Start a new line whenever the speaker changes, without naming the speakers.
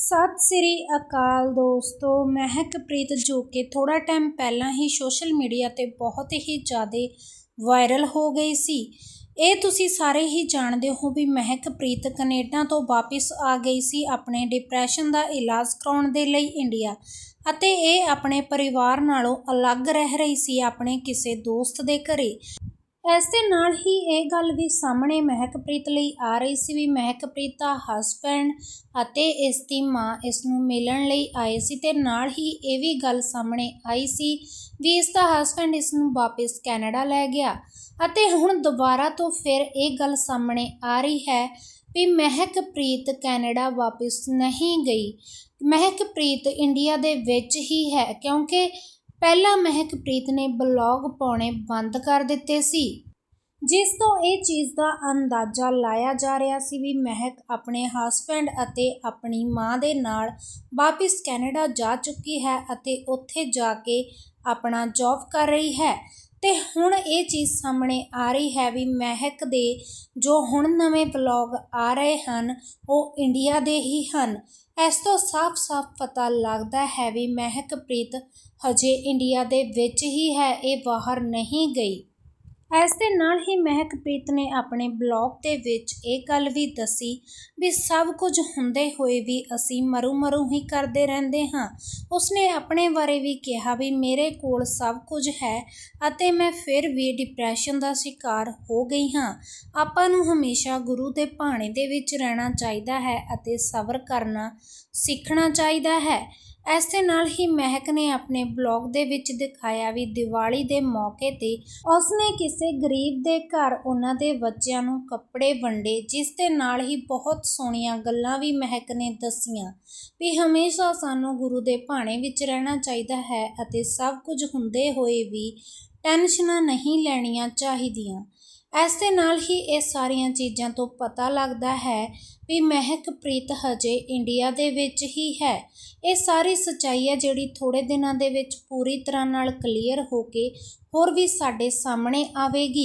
ਸਤਿ ਸ੍ਰੀ ਅਕਾਲ ਦੋਸਤੋ ਮਹਿਕਪ੍ਰੀਤ ਜੋ ਕਿ ਥੋੜਾ ਟਾਈਮ ਪਹਿਲਾਂ ਹੀ ਸੋਸ਼ਲ ਮੀਡੀਆ ਤੇ ਬਹੁਤ ਹੀ ਜ਼ਿਆਦਾ ਵਾਇਰਲ ਹੋ ਗਈ ਸੀ। ਇਹ ਤੁਸੀਂ ਸਾਰੇ ਹੀ ਜਾਣਦੇ ਹੋ ਵੀ ਮਹਿਕਪ੍ਰੀਤ ਕੈਨੇਡਾ ਤੋਂ ਵਾਪਿਸ ਆ ਗਈ ਸੀ ਆਪਣੇ ਡਿਪਰੈਸ਼ਨ ਦਾ ਇਲਾਜ ਕਰਾਉਣ ਦੇ ਲਈ ਇੰਡੀਆ ਅਤੇ ਇਹ ਆਪਣੇ ਪਰਿਵਾਰ ਨਾਲੋਂ ਅਲੱਗ ਰਹਿ ਰਹੀ ਸੀ ਆਪਣੇ ਕਿਸੇ ਦੋਸਤ ਦੇ ਘਰੇ। ਇਸ ਦੇ ਨਾਲ ਹੀ ਇਹ ਗੱਲ ਵੀ ਸਾਹਮਣੇ ਮਹਿਕਪ੍ਰੀਤ ਲਈ ਆ ਰਹੀ ਸੀ ਵੀ ਮਹਿਕਪ੍ਰੀਤ ਦਾ ਹਸਬੈਂਡ ਅਤੇ ਇਸ ਦੀ ਮਾਂ ਇਸ ਨੂੰ ਮਿਲਣ ਲਈ ਆਏ ਸੀ ਤੇ ਨਾਲ ਹੀ ਇਹ ਵੀ ਗੱਲ ਸਾਹਮਣੇ ਆਈ ਸੀ ਵੀ ਇਸ ਦਾ ਹਸਬੈਂਡ ਇਸ ਨੂੰ ਵਾਪਸ ਕੈਨੇਡਾ ਲੈ ਗਿਆ ਅਤੇ ਹੁਣ ਦੁਬਾਰਾ ਤੋਂ ਫਿਰ ਇਹ ਗੱਲ ਸਾਹਮਣੇ ਆ ਰਹੀ ਹੈ ਵੀ ਮਹਿਕਪ੍ਰੀਤ ਕੈਨੇਡਾ ਵਾਪਸ ਨਹੀਂ ਗਈ। ਮਹਿਕਪ੍ਰੀਤ ਇੰਡੀਆ ਦੇ ਵਿੱਚ ਹੀ ਹੈ ਕਿਉਂਕਿ ਪਹਿਲਾਂ ਮਹਿਕਪ੍ਰੀਤ ਨੇ ਬਲੌਗ ਪਾਉਣੇ ਬੰਦ ਕਰ ਦਿੱਤੇ ਸੀ। ਜਿਸ ਤੋਂ ਇਹ ਚੀਜ਼ ਦਾ ਅੰਦਾਜ਼ਾ ਲਾਇਆ ਜਾ ਰਿਹਾ ਸੀ ਵੀ ਮਹਿਕ ਆਪਣੇ ਹਸਬੈਂਡ ਅਤੇ ਆਪਣੀ ਮਾਂ ਦੇ ਨਾਲ ਵਾਪਿਸ ਕੈਨੇਡਾ ਜਾ ਚੁੱਕੀ ਹੈ ਅਤੇ ਉੱਥੇ ਜਾ ਕੇ ਆਪਣਾ ਜੌਬ ਕਰ ਰਹੀ ਹੈ। ਤੇ ਹੁਣ ਇਹ ਚੀਜ਼ ਸਾਹਮਣੇ ਆ ਰਹੀ ਹੈ ਵੀ ਮਹਿਕ ਦੇ ਜੋ ਹੁਣ ਨਵੇਂ ਬਲੌਗ ਆ ਰਹੇ ਹਨ, ਉਹ ਇੰਡੀਆ ਦੇ ਹੀ ਹਨ। ਇਸ ਤੋਂ ਸਾਫ਼-ਸਾਫ਼ ਪਤਾ ਲੱਗਦਾ ਹੈ ਵੀ ਮਹਿਕਪ੍ਰੀਤ ਹਜੇ ਇੰਡੀਆ ਦੇ ਵਿੱਚ ਹੀ ਹੈ, ਇਹ ਬਾਹਰ ਨਹੀਂ ਗਈ। ਇਸ ਦੇ ਨਾਲ ਹੀ ਮਹਿਕਪ੍ਰੀਤ ਨੇ ਆਪਣੇ ਬਲੌਗ ਦੇ ਵਿੱਚ ਇਹ ਗੱਲ ਵੀ ਦੱਸੀ ਵੀ ਸਭ ਕੁਝ ਹੁੰਦੇ ਹੋਏ ਵੀ ਅਸੀਂ ਮਰੂ ਮਰੂ ਹੀ ਕਰਦੇ ਰਹਿੰਦੇ ਹਾਂ। ਉਸਨੇ ਆਪਣੇ ਬਾਰੇ ਵੀ ਕਿਹਾ ਵੀ ਮੇਰੇ ਕੋਲ ਸਭ ਕੁਝ ਹੈ ਅਤੇ ਮੈਂ ਫਿਰ ਵੀ ਡਿਪਰੈਸ਼ਨ ਦਾ ਸ਼ਿਕਾਰ ਹੋ ਗਈ ਹਾਂ। ਆਪਾਂ ਨੂੰ ਹਮੇਸ਼ਾ ਗੁਰੂ ਦੇ ਭਾਣੇ ਦੇ ਵਿੱਚ ਰਹਿਣਾ ਚਾਹੀਦਾ ਹੈ ਅਤੇ ਸਬਰ ਕਰਨਾ ਸਿੱਖਣਾ ਚਾਹੀਦਾ ਹੈ। ਇਸ ਦੇ ਨਾਲ ਹੀ ਮਹਿਕ ਨੇ ਆਪਣੇ ਬਲੌਗ ਦੇ ਵਿੱਚ ਦਿਖਾਇਆ ਵੀ ਦੀਵਾਲੀ ਦੇ ਮੌਕੇ ਤੇ ਉਸਨੇ ਕਿਸੇ ਗਰੀਬ ਦੇ ਘਰ ਉਹਨਾਂ ਦੇ ਬੱਚਿਆਂ ਨੂੰ ਕੱਪੜੇ ਵੰਡੇ, ਜਿਸ ਦੇ ਨਾਲ ਹੀ ਬਹੁਤ ਸੋਹਣੀਆਂ ਗੱਲਾਂ ਵੀ ਮਹਿਕ ਨੇ ਦੱਸੀਆਂ ਵੀ ਹਮੇਸ਼ਾ ਸਾਨੂੰ ਗੁਰੂ ਦੇ ਭਾਣੇ ਵਿੱਚ ਰਹਿਣਾ ਚਾਹੀਦਾ ਹੈ ਅਤੇ ਸਭ ਕੁਝ ਹੁੰਦੇ ਹੋਏ ਵੀ ਟੈਨਸ਼ਨਾਂ ਨਹੀਂ ਲੈਣੀਆਂ ਚਾਹੀਦੀਆਂ। ਇਸ ਦੇ ਨਾਲ ਹੀ ਇਹ ਸਾਰੀਆਂ ਚੀਜ਼ਾਂ ਤੋਂ ਪਤਾ ਲੱਗਦਾ ਹੈ ਵੀ ਮਹਿਕਪ੍ਰੀਤ ਹਜੇ ਇੰਡੀਆ ਦੇ ਵਿੱਚ ਹੀ ਹੈ। ਇਹ ਸਾਰੀ ਸੱਚਾਈ ਹੈ ਜਿਹੜੀ ਥੋੜੇ ਦਿਨਾਂ ਦੇ ਵਿੱਚ ਪੂਰੀ ਤਰ੍ਹਾਂ ਨਾਲ ਕਲੀਅਰ ਹੋ ਕੇ ਹੋਰ ਵੀ ਸਾਡੇ ਸਾਹਮਣੇ ਆਵੇਗੀ।